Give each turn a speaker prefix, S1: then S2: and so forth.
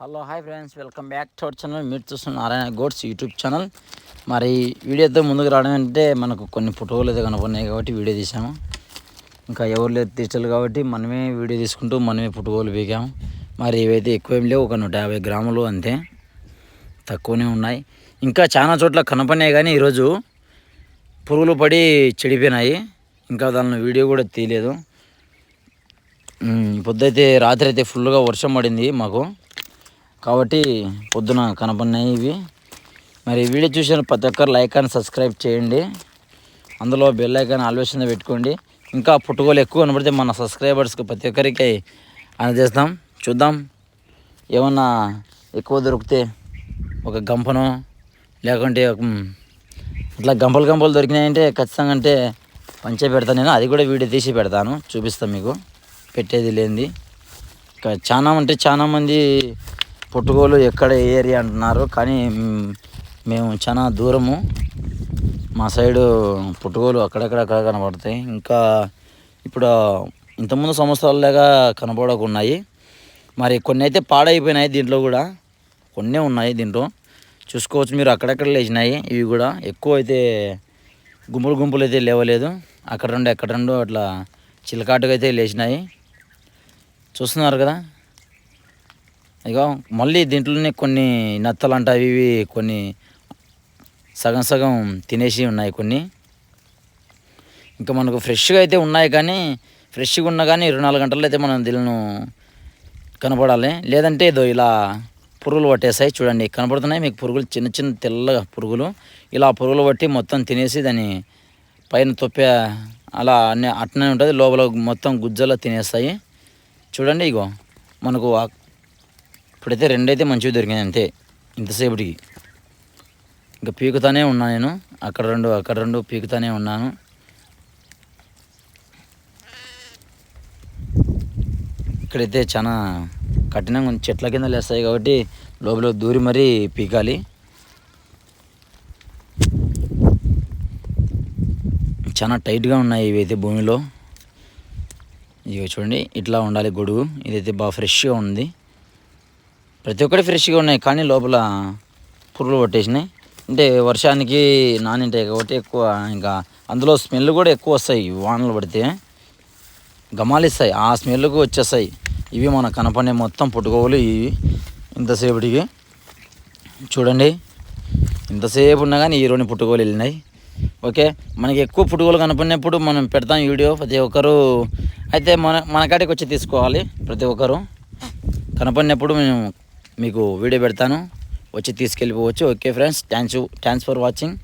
S1: Hello hi friends welcome back to our channel మీరు చూస్తున్న Narayana గోడ్స్ YouTube channel మరి వీడియోతో ముందుకు రావడం అంటే మనకు కొన్ని ఫోటోలు అయితే కనపడినాయి కాబట్టి వీడియో తీసాము. ఇంకా ఎవరు లేదు తీర్చాలి కాబట్టి మనమే వీడియో తీసుకుంటూ మనమే ఫోటోలు పీకాము. మరి ఇవైతే ఎక్కువ ఏం లేవు. ఒక నూట యాభై గ్రాములు అంతే. తక్కువనే ఉన్నాయి. ఇంకా చాలా చోట్ల కనపడినాయి కానీ ఈరోజు పురుగులు పడి చెడిపోయినాయి. ఇంకా దాని వీడియో కూడా తీయలేదు. పొద్దు అయితే రాత్రి అయితే ఫుల్గా వర్షం పడింది మాకు. కాబట్టి పొద్దున కనపడినాయి ఇవి. మరి వీడియో చూసిన ప్రతి ఒక్కరు లైక్ అండ్ సబ్స్క్రైబ్ చేయండి. అందులో బెల్ ఐకాన్ ఆల్వేస్ పెట్టుకోండి. ఇంకా పుట్టుకోలు ఎక్కువ కనబడితే మన సబ్స్క్రైబర్స్కి ప్రతి ఒక్కరికి అందజేస్తాం. చూద్దాం. ఏమన్నా ఎక్కువ దొరికితే ఒక గంపను లేకుంటే ఇట్లా గంపలు గంపలు దొరికినాయంటే ఖచ్చితంగా అంటే పంచే పెడతాను నేను. అది కూడా వీడియో తీసి పెడతాను. చూపిస్తాను మీకు. పెట్టేది లేనిది. ఇంకా చాలా అంటే చాలామంది పుట్టుకోలు ఎక్కడ ఏ ఏరియా అంటున్నారు? కానీ మేము చాలా దూరము. మా సైడు పుట్టుకోలు అక్కడక్కడ అక్కడ కనబడతాయి. ఇంకా ఇప్పుడు ఇంతకుముందు సంవత్సరాలుగా కనబడకున్నాయి. మరి కొన్ని అయితే పాడైపోయినాయి దీంట్లో కూడా. కొన్ని ఉన్నాయి దీంట్లో. చూసుకోవచ్చు మీరు అక్కడక్కడ లేచినాయి. ఇవి కూడా ఎక్కువ అయితే గుంపులు గుంపులు అయితే లేవలేదు. అక్కడ రెండు ఎక్కడ రెండు అట్లా చిలకాటుగా అయితే లేచినాయి. చూస్తున్నారు కదా? ఇగో మళ్ళీ దీంట్లోనే కొన్ని నత్తలు అంట అవి ఇవి కొన్ని సగం సగం తినేసి ఉన్నాయి కొన్ని. ఇంకా మనకు ఫ్రెష్గా అయితే ఉన్నాయి కానీ ఫ్రెష్గా ఉన్నా కానీ ఇరవై నాలుగు గంటల్లో అయితే మనం దీనిను కనపడాలి. లేదంటే ఇదో ఇలా పురుగులు పట్టేస్తాయి చూడండి. కనపడుతున్నాయి. మీకు పురుగులు చిన్న చిన్న తెల్లగా పురుగులు. ఇలా పురుగులు పట్టి మొత్తం తినేసి దాన్ని పైన తొప్పే అలా అన్నీ అట్నే ఉంటుంది. లోపల మొత్తం గుజ్జలా తినేస్తాయి. చూడండి ఇగో. మనకు ఇప్పుడైతే రెండైతే మంచివి దొరికినాయి అంతే ఇంతసేపటికి. ఇంకా పీకుతానే ఉన్నా నేను అక్కడ రెండు అక్కడ రెండు పీకుతానే ఉన్నాను. ఇక్కడైతే చాలా కఠినంగా ఉంది చెట్ల కింద లేస్తాయి కాబట్టి లోపల దూరి మరీ పీకాలి. చాలా టైట్గా ఉన్నాయి ఇవైతే భూమిలో. ఇవి చూడండి ఇట్లా ఉండాలి గొడుగు ఇదైతే బాగా ఫ్రెష్గా ఉంది. ప్రతి ఒక్కటి ఫ్రెష్గా ఉన్నాయి కానీ లోపల పురుగులు పట్టేసినాయి. అంటే వర్షానికి నానింటాయి కాబట్టి ఎక్కువ ఇంకా అందులో స్మెల్ కూడా ఎక్కువ వస్తాయి వానలు పడితే. గమాలిస్తాయి. ఆ స్మెల్కు వచ్చేస్తాయి. ఇవి మన కనపడే మొత్తం పుట్టుకోవాలి ఇవి. ఇంతసేపటికి చూడండి. ఇంతసేపు ఉన్నా కానీ ఈ పుట్టుకోలు వెళ్ళినాయి. ఓకే? మనకి ఎక్కువ పుట్టుకోలు కనపడినప్పుడు మనం పెడతాం వీడియో ప్రతి ఒక్కరు. అయితే మన మన కాడికి వచ్చి తీసుకోవాలి ప్రతి ఒక్కరు. కనపడినప్పుడు మేము మీకు వీడియో పెడతాను. వచ్చి తీసుకెళ్ళిపోవచ్చు. Okay friends thanks thanks for watching